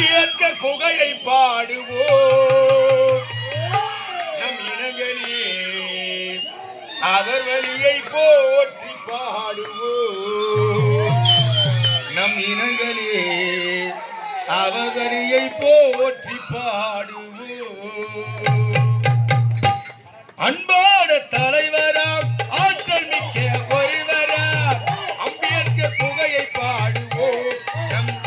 ஏற்க புகையை பாடுவோம். நம் இனங்களே அவர் வழியை போற்றி பாடுவோம். நம் இனங்களே அவர் வழியை போற்றி பாடுவோம். அன்பான தலைவராம் ஆற்றல் மிக்க ஒருவராம் அம்பியர்க்கு புகையை பாடுவோம்.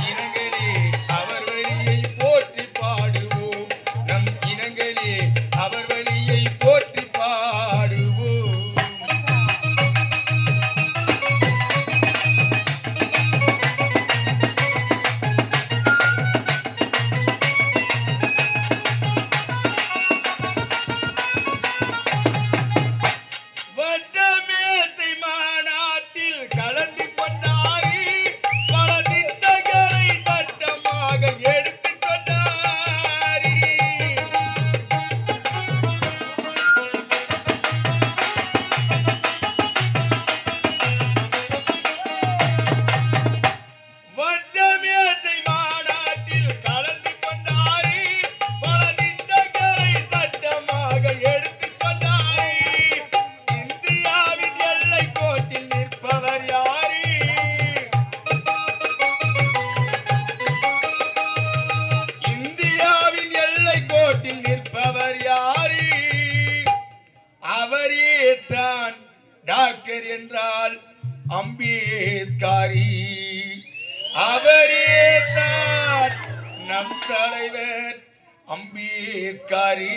என்றால் அம்பேத்காரி. அவரே தான் நம் தலைவர் அம்பேத்காரி.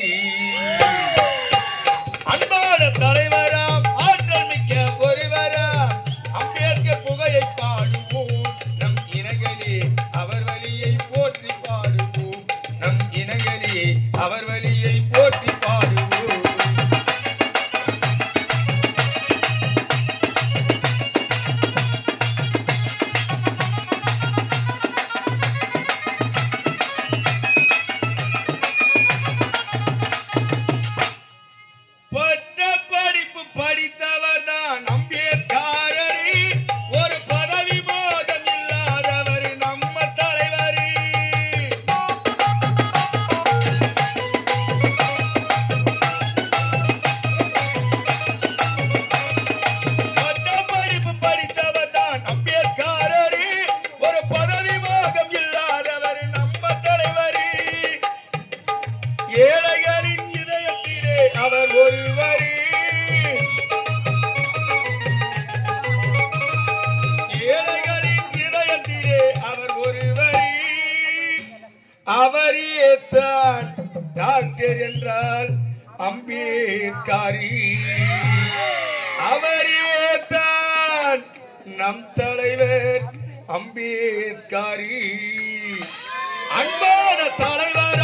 அன்பான தலைவராம் ஆற்றல் மிக்க ஒருவராம் அம்பேத்கர் புகையை பாடுவோம். நம் இனங்களே அவர் வழியை போற்றி பாடுவோம். நம் இனங்களே அவர் வழி அவர் ஒருவரி. ஏழைகளின் இதயத்திலே அவர் ஒருவரே. அவரே தான் டாக்டர் என்றால் அம்பேத்காரி. அவரே தான் நம் தலைவர் அம்பேத்காரி. அன்பான தலைவர்